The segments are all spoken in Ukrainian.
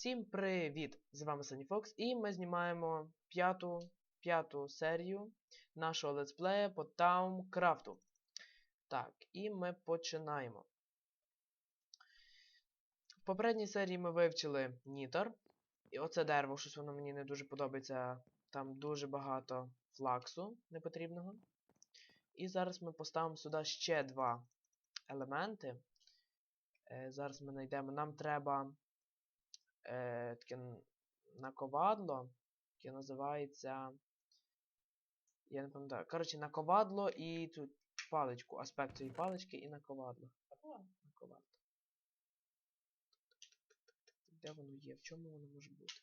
Всім привіт! З вами Сані Фокс, і ми знімаємо п'яту п'яту серію нашого летсплея по Таумкрафту. Так, і ми починаємо. В попередній серії ми вивчили Нітор. І оце дерево, щось воно мені не дуже подобається. Там дуже багато флаксу непотрібного. І зараз ми поставимо сюди ще два елементи. Е, зараз ми знайдемо. Нам треба е, таке наковадло, яке називається. Я не пам'ятаю. Коротше, наковадло і цю паличку. Аспект цієї палички і наковадло. Наковадло. Де воно є? В чому воно може бути?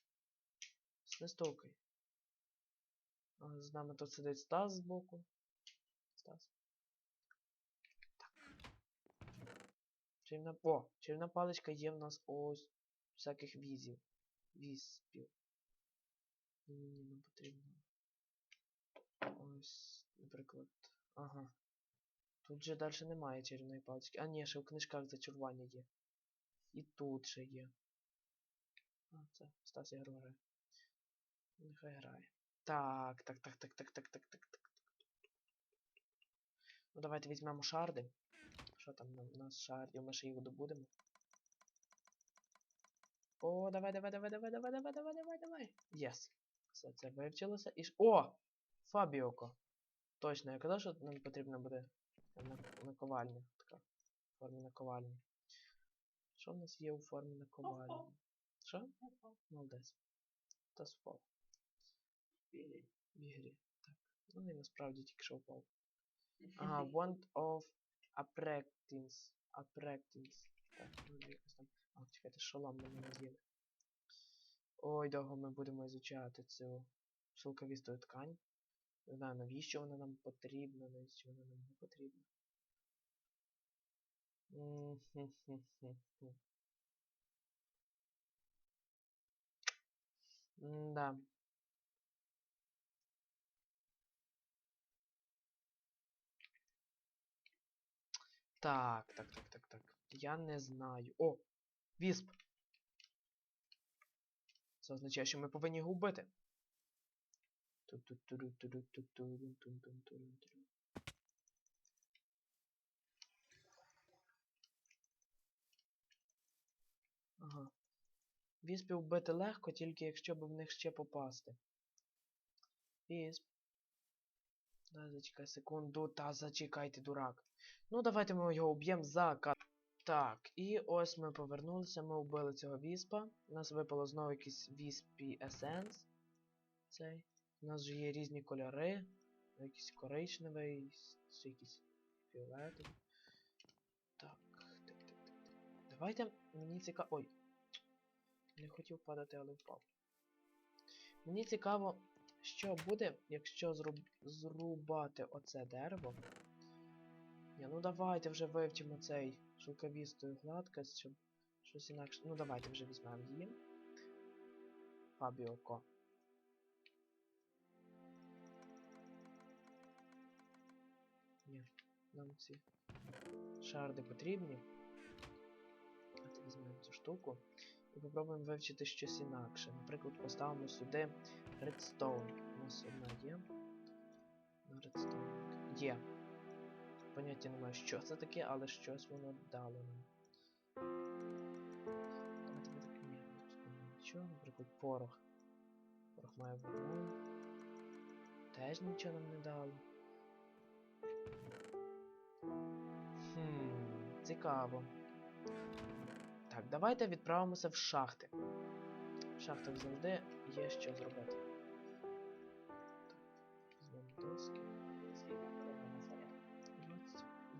Не З нами тут сидить Стас збоку. Стас. Так. Чарівна... О! Чарівна паличка є в нас ось всяких візів. Віспів. Ні, нам потрібно. Ось, наприклад. Ага. Тут же далі немає чарівної палички. А ні, ще в книжках зачарування є. І тут ще є. А, це ігру грає. Нехай грає. Так, так, так, так, так, так, так, так, так. Ну давайте візьмемо шарди. Що там у нас шардів? Ми ще їх добудемо. О, давай, давай, давай, давай, давай, давай, давай, давай, давай. Єс. Все це вивчилося. І. О! Фабіоко. Точно, я казав, що нам потрібно буде на- наковальня. Така. Формі наковальні. Що в нас є у формі наковальні? Що? Молодець. Та спав. Ігрі. Так. Ну і насправді тільки що впав. Ага, want of apprentice. Apprentice. Так, ну якось там. А, чекайте, шолом мені наділи. Ой, довго ми будемо ізучати цю шелковісту ткань. Не знаю, навіщо вона нам потрібна, навіщо вона нам не потрібна. М-да. Так, так, так, так, так. Я не знаю. О! Вісп! Це означає, що ми повинні його вбити. Ага. Віспів вбити легко, тільки якщо б в них ще попасти. Вісп. Да, зачекай секунду, та зачекайте, дурак. Ну, давайте ми його уб'ємо за ка. Так, і ось ми повернулися, ми вбили цього віспа. У нас випало знову якийсь віспі есенс. Цей. У нас же є різні кольори. Якийсь коричневий, якийсь фіолетовий. Так, так, так, так. Давайте мені цікаво. Ой. Не хотів падати, але впав. Мені цікаво, що буде, якщо зруб... зрубати оце дерево. Ні, ну давайте вже вивчимо цей шелковістою гладкость, щоб щось інакше. Ну давайте вже візьмемо її. Фабіоко. Ні, нам ці шарди потрібні. Давайте візьмемо цю штуку. І попробуємо вивчити щось інакше. Наприклад, поставимо сюди Redstone. У нас одна є. На Redstone. Є. Поняття немає, що це таке, але щось воно дало нам. Нічого. Наприклад, порох. Порох має вогонь. Теж нічого нам не дало. Хм, цікаво. Так, давайте відправимося в шахти. В шахтах завжди є що зробити. Так, доски.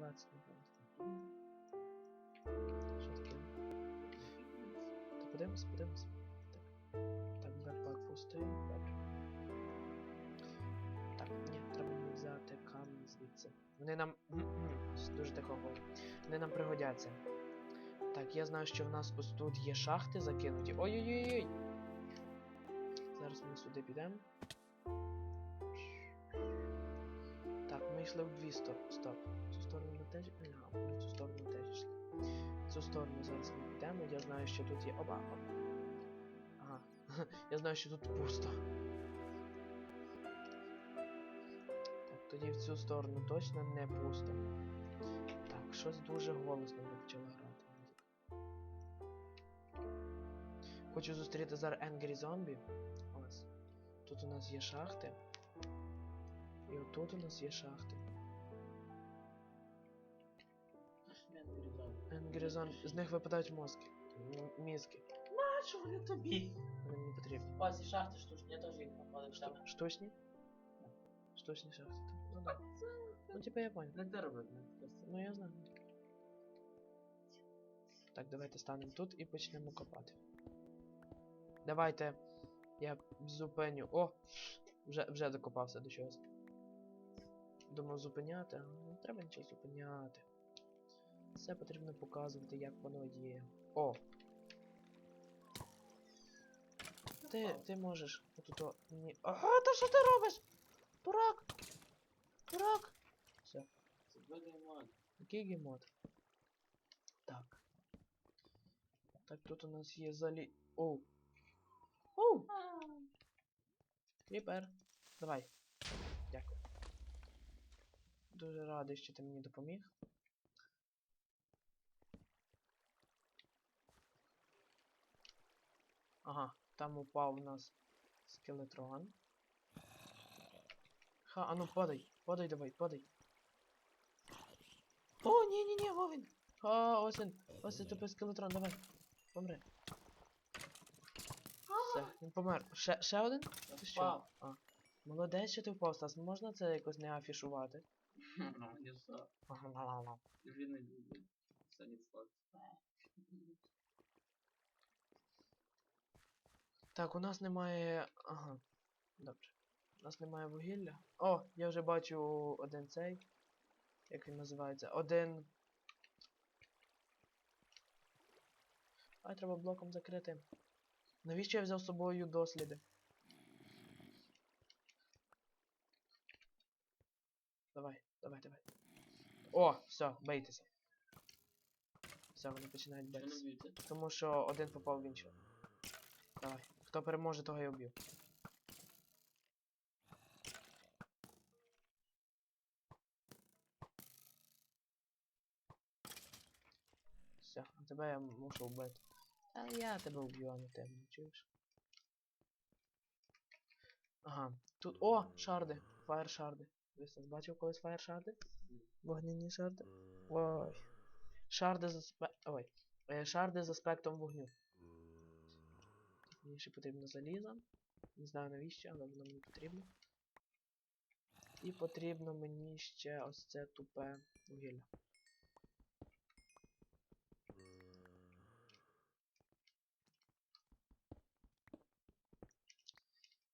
20, 20 напевно. Що? Та подивимось, подивимось. Так. Так, бекпак пустий. Добре. Так, ні, треба взяти камінь звідси. Вони нам. Дуже говорю. Вони нам пригодяться. Так, я знаю, що в нас ось тут є шахти закинуті. Ой-ой-ой! Зараз ми сюди підемо. Ми йшли в дві сторони. Стоп. Цю сторону ми теж. Ага, в цю сторону теж йшли. Цю сторону зараз ми підемо. Я знаю, що тут є. Оба, оба. Я знаю, що тут пусто. Так, тоді в цю сторону точно не пусто. Так, щось дуже голосно вже почало грати. Хочу зустріти зараз Angry Zombie. Ось. Тут у нас є шахти. І отут у нас є шахти. Angry Zombie. З них випадають мозки. М- Мізки. Що вони тобі? Вони мені потрібні. Базі шахти штучні, я теж їх нападав Шту- штами. Штучні? Штучні шахти. так. Ну да. Ну типа я понял. Не не. Ну я знаю. Так, давайте станемо тут і почнемо копати. Давайте. Я зупиню. О! Вже, вже докопався до чогось. Думав зупиняти, не треба нічого зупиняти. Все потрібно показувати, як воно є. О! Ти, ти можеш отут мені. Ага, та що ти робиш? Дурак! Дурак! Все. Це вигаймо. Який геймод? Так. Так, тут у нас є залі. Оу. Оу! Кріпер. Давай. Дякую. Дуже радий, що ти мені допоміг. Ага, там упав у нас скелетрон. Ха, а ну падай, падай давай, падай. О, ні, ні, ні, Вовін! А, ось він, ось він тебе скелетрон, давай. Помри. Все, він помер. Ще, ще один? Ти що? А. Молодець, що ти впав, Стас. Можна це якось не афішувати? Мені що? Ага-ла-ла-ла. Він не любить. Це не. Так, у нас немає. Ага. Добре. У нас немає вугілля. О, я вже бачу один цей. Як він називається? Один. А треба блоком закрити. Навіщо я взяв з собою досліди? Давай, давай, давай. О, все, бийтеся. Все, вони починають битися. Тому що один попав в іншого. Давай. Хто переможе, того я вб'ю. Все, а тебе я мушу вбити. Та я тебе вб'ю, а не ти мене чуєш? Ага. Тут. О! Шарди! Фаєр шарди. Ви бачив колись фаєр шарди? Вогняні шарди? Ой. Шарди з аспе... Ой. Е, Шарди з аспектом вогню. Мені ще потрібно залізо. Не знаю навіщо, але воно мені потрібно. І потрібно мені ще ось це тупе вугілля.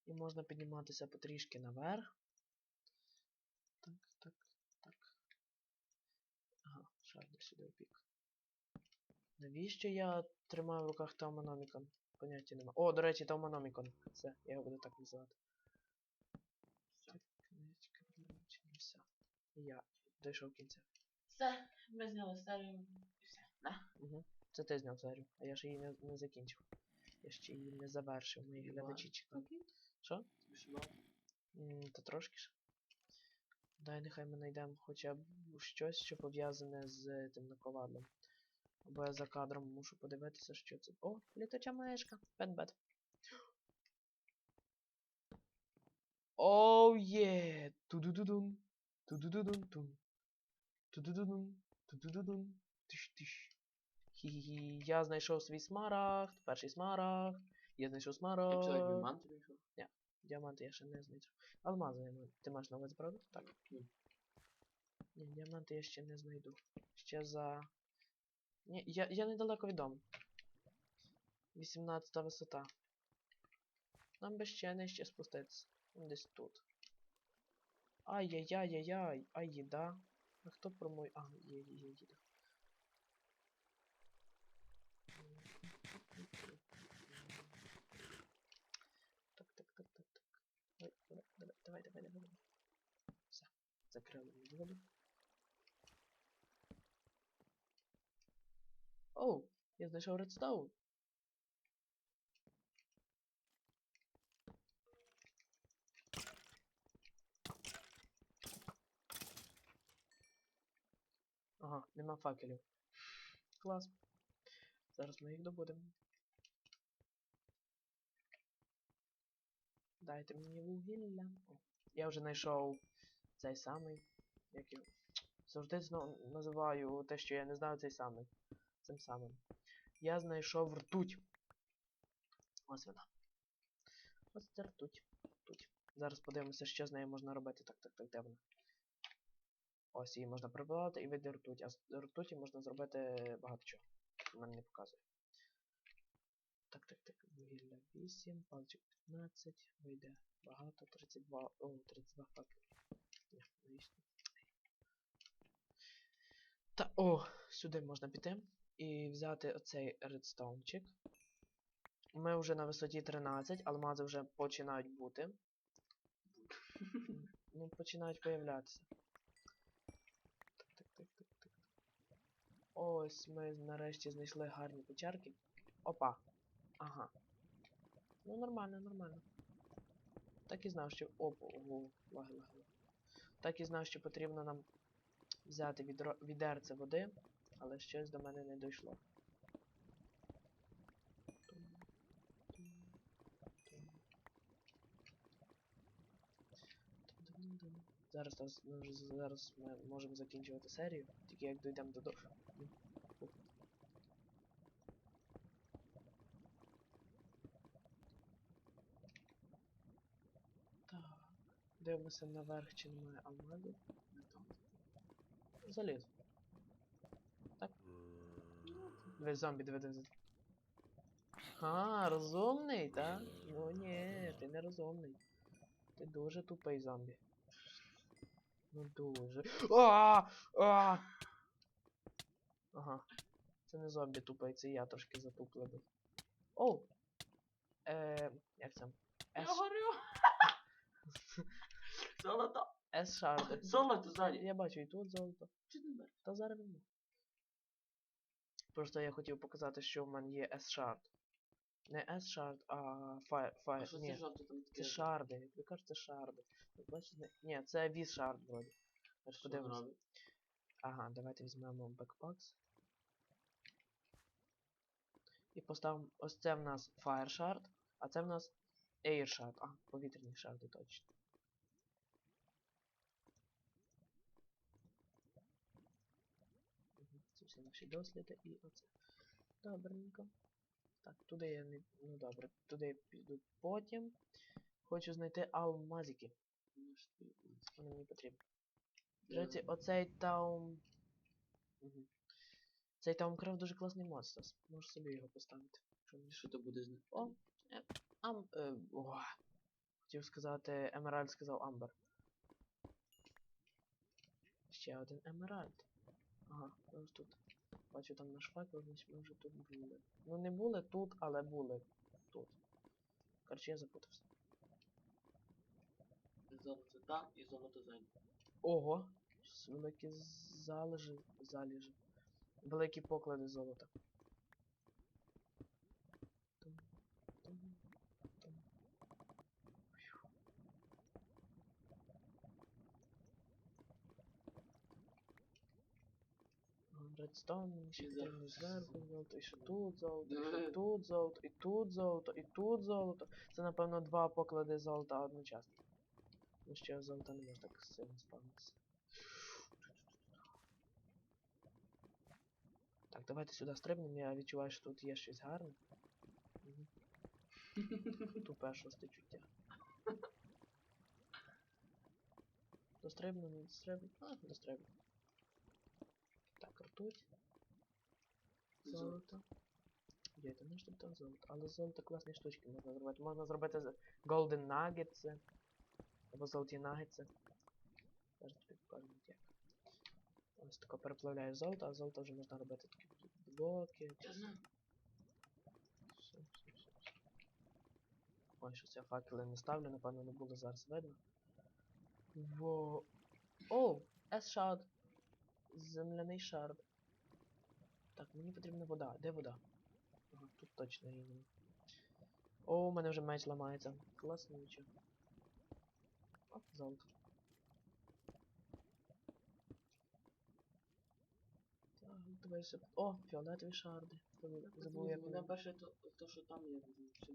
І можна підніматися потрішки наверх. Так, так, так. Ага, шарди сюди опік. Навіщо я тримаю в руках Тауманомікон? Поняття нема. О, до речі, Тауманомікон. Все, я його буду так називати. Все. Я дійшов кінця. Все, ми зняли серію. І все. Да. Угу. Це ти зняв серію, а я ж її не, не закінчив. Я ще її не завершив, мої глядачі чекають. Що? Та трошки ж. Дай нехай ми знайдемо хоча б щось, що пов'язане з тим наковадлом. Або я за кадром мушу подивитися, що це. О, літача мишка. Бет-бет. Оу є! Ту-ду-ду-дун. Ту-ду-ду-дун-тун. Ту-ду-ду-дун. Ту-ду-ду-дун. Тиш-тиш. Хі-хі-хі. Я знайшов свій смарагд. Перший смарагд. Я знайшов Я смарагд. чоловік діамант вийшов. Діаманти я ще не знайшов. Алмази. Ти маєш на увазі, правда? Так. Ні. Ні, діаманти я ще не знайду. Ще за. Ні, я, я недалеко від дому. 18 висота. Нам би ще нижче спуститися. Он Десь тут. Ай-яй-яй-яй-яй. Ай, їда. А хто про мой. А, є, є, є, їда. мене воду. Все, закрили мені воду. Оу, я знайшов Redstone. Ага, нема факелів. Клас. Зараз ми їх добудемо. Дайте мені вугілля. О, я вже знайшов цей самий. Як його. Завжди зно- називаю те, що я не знаю, цей самий. Цим самим. Я знайшов ртуть. Ось вона. Ось це ртуть. ртуть. Зараз подивимося, що з нею можна робити. Так, так, так, де вона? Ось її можна прибивати і види ртуть. А з ртуті можна зробити багато чого. Мене не показує. Так, так, так. Вугілля 8, палчик 15, вийде багато, 32. О, 32 факел. Ні, навіщо? Та о, сюди можна піти і взяти оцей редстоунчик. Ми вже на висоті 13, алмази вже починають бути. Ну, починають появлятися. Так, так, так, так, так. Ось ми нарешті знайшли гарні печерки. Опа. Ага. Ну нормально, нормально. Так і знав, що. Опа, ого, лаги, лаги. Так і знав, що потрібно нам взяти відро... відерце води, але щось до мене не дійшло. Зараз, зараз ми можемо закінчувати серію, тільки як дійдемо до. до- М, фу. Так. Дивимося наверх, чи немає алмазів. Не там. Заліз. Так. Дивись, зомбі, диви, диви. диви. А, розумний, так? Ну ні, ти не розумний. Ти дуже тупий зомбі. Ну дуже. А! А! Ага. Це не зомбі тупий, це я трошки затуплений. Оу! Е, як це? Я горю. Золото. S шарди. Золото ззаді. Я бачу і тут золото. Чи не береш? Та зараз візьму. Просто я хотів показати, що в мене є S-Shard. Не S-Shard, а Fire. А Fire. що це Ні, жовте там таке? це шарди. Як ви кажете, шарди. Ви бачите? Ні, це V-Shard вроді. Аж Що він подивимося. робить? Ага, давайте візьмемо Backpacks. І поставимо. Ось це в нас Fire Shard, а це в нас Air Shard. А, повітряні шарди точно. Наші досліди і оце. Добренько. Так, туди я не. Ну добре, туди я піду потім. Хочу знайти алмазики. Вони мені потрібні. речі, воно? оцей таум. Угу. Цей Таумкрафт дуже класний мод, Стас. Можеш собі його поставити. Що Що ти будеш знати? О, е, ам. Е, о, хотів сказати, Емеральд сказав Амбер. Ще один Емеральд. Ага, ось тут. Бачу там наш факел, значить ми вже тут були. Ну не були тут, але були тут. Короче, я запутався. Золото там і золото ззаді. Ого! Великі залежи, залежи. Великі поклади золота. Ага, Редстоун, ще зараз зверху золото, і ще тут золото, і ще тут золото, і тут золото, і тут золото. Це, напевно, два поклади золота одночасно. Ну ще золота не може так сильно спавнитися. Так, давайте сюди стрибнемо, я відчуваю, що тут є щось гарне. Тупе шосте чуття. Дострибну, не дострибну. А, дострибну. Ртуть. Золото. Є, там що там золото. Але з золота класні штучки можна зробити. Можна зробити Golden Nuggets. Або золоті нагетси. Зараз тобі покажу як. Ось тако переплавляю золото, а золото вже можна робити такі блоки. Я знаю. Все, все, все, все. Ой, щось я факели не ставлю, напевно, не буде зараз видно. Во. О! S-шард. Земляний шард. Так, мені потрібна вода. Де вода? Ага, тут точно її. О, у мене вже меч ламається. Класно нічого. О, золото. Дивися. О, фіолетові шарди. Забув, як Мене перше то, то, що там є. Все.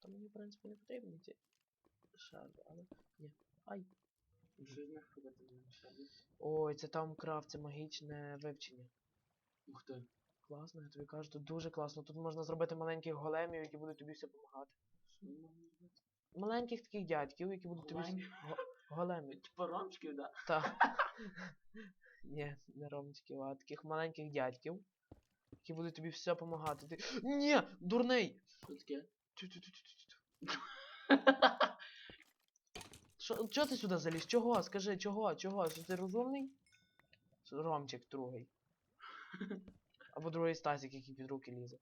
Та мені, в принципі, не потрібні ці шарди, але. Ні. Ай. Що з них робити не? Ой, це там крафт, це магічне вивчення. Ух ти. Класно, я тобі кажу, тут дуже класно. Тут можна зробити маленьких големів, які будуть тобі все допомагати. Що ми можемо робити? Маленьких таких дядьків, які будуть тобі. Големів? Големів. Типа ромчиків, да? Та. Ні, не ромчиків, а таких маленьких дядьків, які будуть тобі все допомагати. Ти... Ні! Дурний! Що таке? Тю-тю-тю-тю-тю. Що, чого ти сюди заліз? Чого? Скажи, чого? Чого? Що ти розумний? Ромчик другий. Або другий Стасик, який під руки лізе.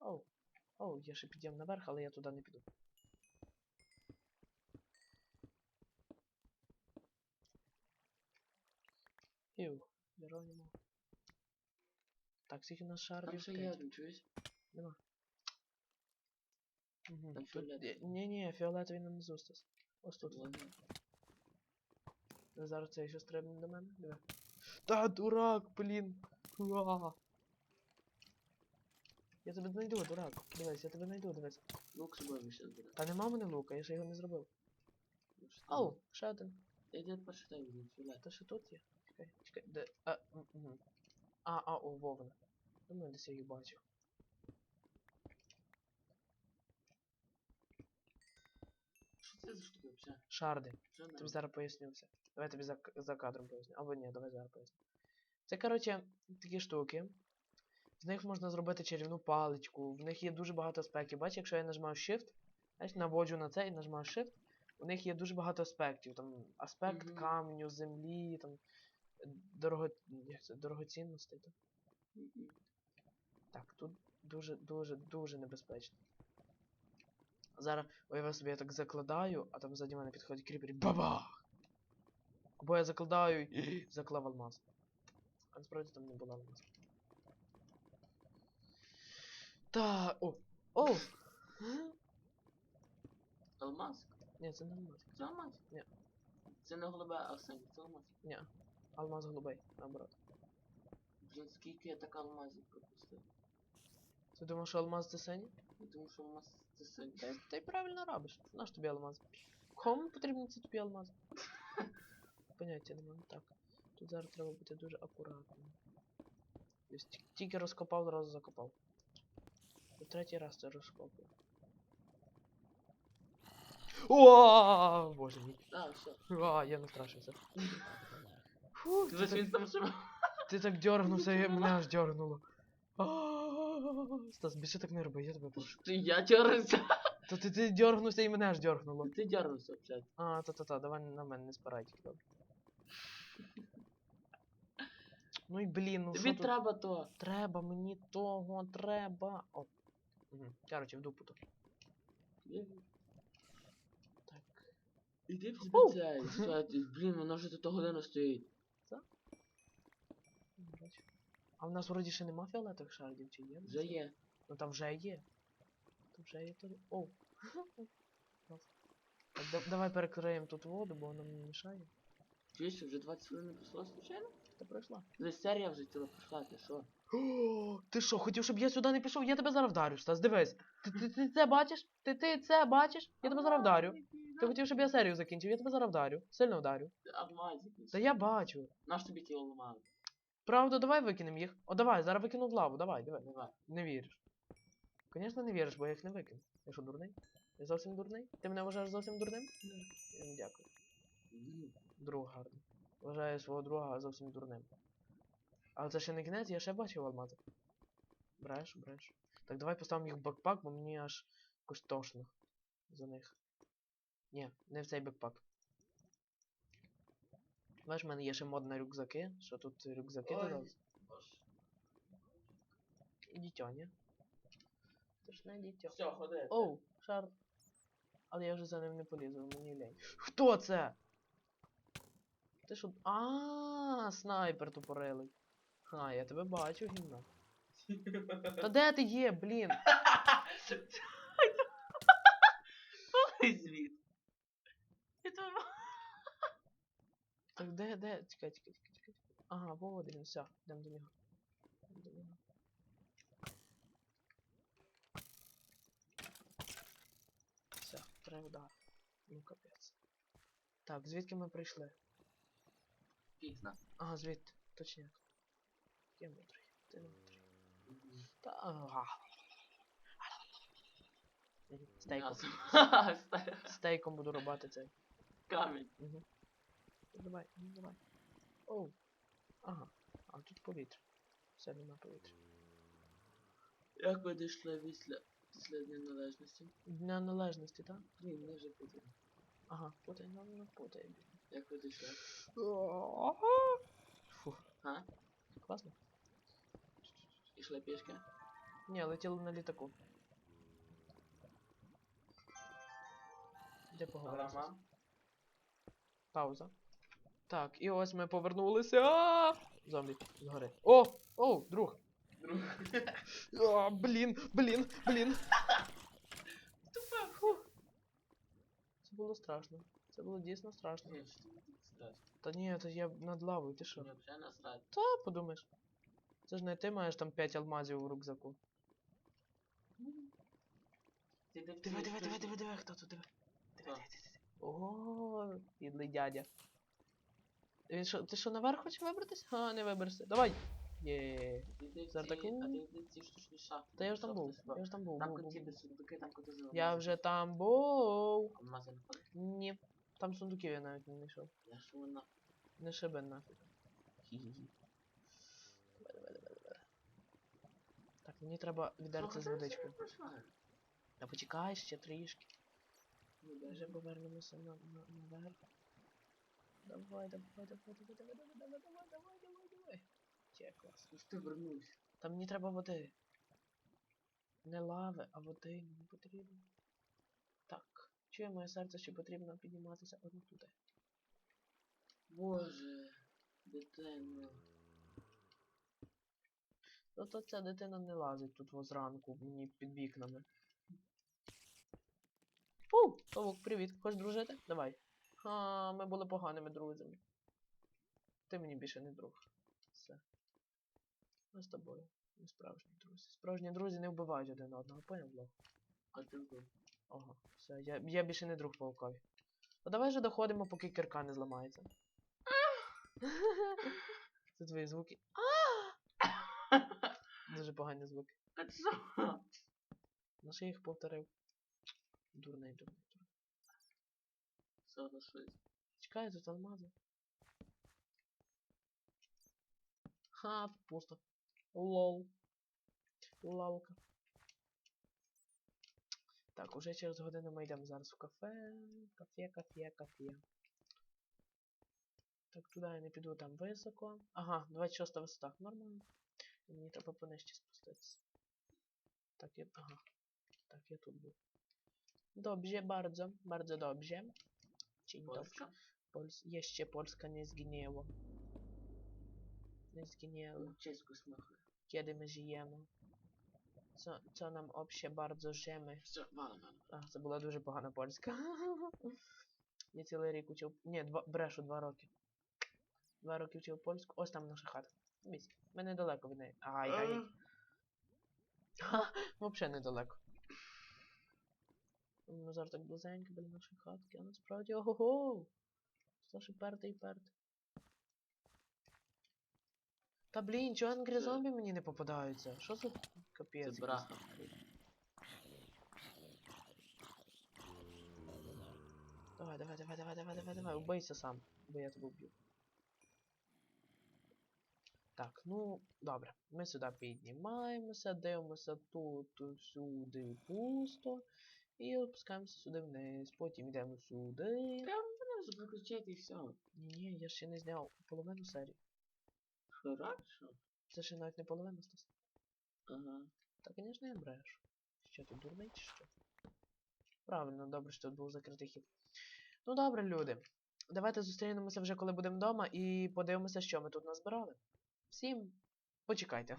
Оу. Оу, я ще підійм наверх, але я туди не піду. Іу, Геронімо. Так, скільки у нас Там шардів? ще є один, чуєш? Нема. Угу. Там фіолетовий. Ні, ні, фіолетовий на низу стас. Ось тут. Ладно. Зараз цей ще стрибне до мене. Диви. Та дурак, блін. Уа. Я тебе знайду, дурак. Дивись, я тебе знайду, дивись. Лук з собою ми ще зберемо. Та нема в мене лука, я ще його не зробив. Ну, що там? Оу, ще один. Я йде перший тайм візьму, фіолет. Та ще тут є. Чекай, чекай, де. А, м, мгм. А, а, о, вовна. Думаю, десь я їх бачу. Що це за штука взагалі? Шарди. Що Тобі зараз поясню все. Давай тобі за, за кадром поясню. Або ні, давай зараз поясню. Це, коротше, такі штуки. З них можна зробити чарівну паличку. В них є дуже багато аспектів. Бачиш, якщо я нажимаю Shift, знаєш, наводжу на це і нажимаю Shift, у них є дуже багато аспектів. Там аспект Мгм. каменю, землі, там дорого... як це, дорогоцінностей. Так? Так, тут дуже, дуже, дуже небезпечно. Зараз, уяви собі, я так закладаю, а там ззаді мене підходить кріпер і бабах! Або я закладаю і заклав алмаз. А насправді там не було алмаз. Та, о! О! Алмаз? Ні, це не алмаз. Це алмаз? Ні. Це не голубе, а синє, це алмаз. Ні. Алмаз голубий, наоборот. Блін, скільки я так алмазів пропустив. Ти думав, що алмаз це синій? Я думаю, що алмаз це синє. Ти, ти правильно робиш. Наш тобі алмаз. Кому потрібні ці тобі алмази? Поняття немає. Так. Тут зараз треба бути дуже акуратним. Тобто ті- тільки розкопав, зразу закопав. Вже третій раз це розкопую. О, боже мій. А, все. А, я настрашився. Фух, ти так, там що? ти так дьорнувся, і мене аж дьорнуло. А, Стас, більше так не роби, я тебе прошу. Ти я дернувся. То ти, ти дьорнувся і мене аж дьорнуло. Ти дернувся, взагалі. А, та-та-та, давай на мене не спирай тільки добре. Ну і блін, ну Тобі що тут? треба то. Треба мені того, треба. О. Угу. Короче, в дупу то. Так. Іди в цей. Блін, воно вже тут годину стоїть. Ну. А в нас вроді ще нема фіолетових шардів, чи є? Вже є. Ну там вже є. Там вже є то. Оу. Так, да- давай перекриємо тут воду, бо вона мені мішає. Чуєш, вже 20 хвилин не пройшло, случайно? Та пройшла. Десь серія вже ціла пройшла, ти що? О, ти що, хотів, щоб я сюди не пішов? Я тебе зараз вдарю, Стас, дивись. Ти, ти, ти це бачиш? Ти, ти це бачиш? Я тебе зараз вдарю. Ти хотів, щоб я серію закінчив, я тебе зараз вдарю. Сильно вдарю. Алмазик. Та я бачу. Наш тобі тіло ламали. Правда, давай викинемо їх. О, давай, зараз викину в лаву, давай, давай. Давай. Не віриш. Звісно, не віриш, бо я їх не викину. Я що, дурний? Я зовсім дурний? Ти мене вважаєш зовсім дурним? Я дякую. Друг гарний. Вважаю свого друга зовсім дурним. Але це ще не кінець, я ще бачив алмази. Бреш, бреш. Так, давай поставимо їх в бекпак, бо мені аж якось тошно за них. Ні, не в цей бекпак. Знаєш, в мене є ще мод на рюкзаки, що тут рюкзаки додали. Боже. Дітьо, ні? Це ж не дітьо. Все, ходи. Оу, шар. Але я вже за ним не полізу, мені лень. Хто це? Ти що? А, снайпер тупорилий. А, я тебе бачу, гімна. Та де ти є, блін? Ой, звіт. Так де, де? Чекай, чекай, чекай, чекай. Ага, во, один, все, йдемо до нього. Йдемо до нього. Все, три удар. Ну капець. Так, звідки ми прийшли? пізно. Ага, звідти, точняк. Я мудрий, ти мудрий. Та ага. Стейком. Стейком буду рубати цей. Камінь. Угу. Давай, ну давай. Оу. Ага. А тут повітря. Все, нема повітря. Як ви дійшли після після Дня Незалежності? Дня належності, так? Ні, не вже потім. Ага, путай, ну не путай. Як ви дійшли? Фу, А? класно. Ішли пішки? Ні, летіли на літаку. Де поговоримо? Пауза. Так, і ось ми повернулися. А! Зомбі, згори. О! О, друг! Друг. А, блін, блін, блін. Фу. Це було страшно. Це було дійсно страшно. Ні, що страшно? Та ні, то я над лавою, ти що? Мені вже насрать. Та подумаєш. Це ж не ти маєш там 5 алмазів у рюкзаку. Диви, диви, диви, диви, диви, хто тут диви. Диви, диви, диви. Ого, підлий дядя. Він що, ти що наверх хочеш вибратись? А, не виберешся. Давай! Є. Зараз так? Та я ж там був. Я ж там був. Там коті був. сундуки, там коти зелені. Я вже там був. Алмази не ходить? Ні. Там сундуків я навіть не знайшов. Я що вона? Не шибен нафіг. Хі-хі-хі. Так, мені треба відерце з водичкою. Та почекай ще трішки. Ну, Вже даже повернемося на, на, наверх. Давай, давай, давай, давай, давай, давай, давай, давай, давай, давай, давай. Є, клас. Ну, ти. Та мені треба води. Не лави, а води мені потрібно. Так. Чує моє серце, що потрібно підніматися одну туди. Боже, дитино. Ну то ця дитина не лазить тут во зранку мені під вікнами. Фу! Павук, привіт. Хочеш дружити? Давай. А, ми були поганими друзями. Ти мені більше не друг. Все. Ми з тобою. Ми справжні друзі. Справжні друзі не вбивають один одного, поняв, Влог? А ти вбив. Ага, все, я, я більше не друг паукові. Ну давай же доходимо, поки кірка не зламається. Це твої звуки. Дуже погані звуки. А що? Я їх повторив? Дурний, дурний. Сорок шість. Чекай, тут алмази. Ха, пусто. Лол. Лалка. Так, уже через годину ми йдемо зараз в кафе. Кафе, кафе, кафе. Так, туди я не піду, там високо. Ага, 26 висота. Нормально. Мені треба понижче спуститися. Так, я. Ага. Так, я тут був. Dobrze, bardzo, bardzo dobrze. Dzień dobry. Польська? Польс... Jeszcze Polska nie zginęła. Nie zginęła. Чеську смахує. Kiedy my żyjemy? Co, co nam obsie bardzo żyjemy? Все, валим, валим. А, це була дуже погана польська. Я цілий рік учив. Ні, два... брешу два роки. Два роки вчив польську. Ось там наша хата. Місць. Ми недалеко від неї. Ай, ай. Ха, Взагалі недалеко. Зараз так близенько біля нашої хатки, а насправді ого-го! Слушай, перти і перти. Та блін, чого Це- зомбі мені не попадаються? Що за Це капець? якийсь? браха. Давай, давай, давай, давай, давай, давай, давай, убийся сам, бо я тебе вб'ю. Так, ну, добре. Ми сюди піднімаємося, дивимося тут всюди пусто. І опускаємося сюди вниз. Потім йдемо сюди. Прям мене заключити і все. Ні, я ще не зняв половину серії. Хорошо. Це ще навіть не половина Стас. Ага. Та, звісно, я брешу. Що ти дурний чи що? Правильно, добре, що тут був закритий хід. Ну добре, люди. Давайте зустрінемося вже коли будемо вдома і подивимося, що ми тут назбирали. Всім почекайте.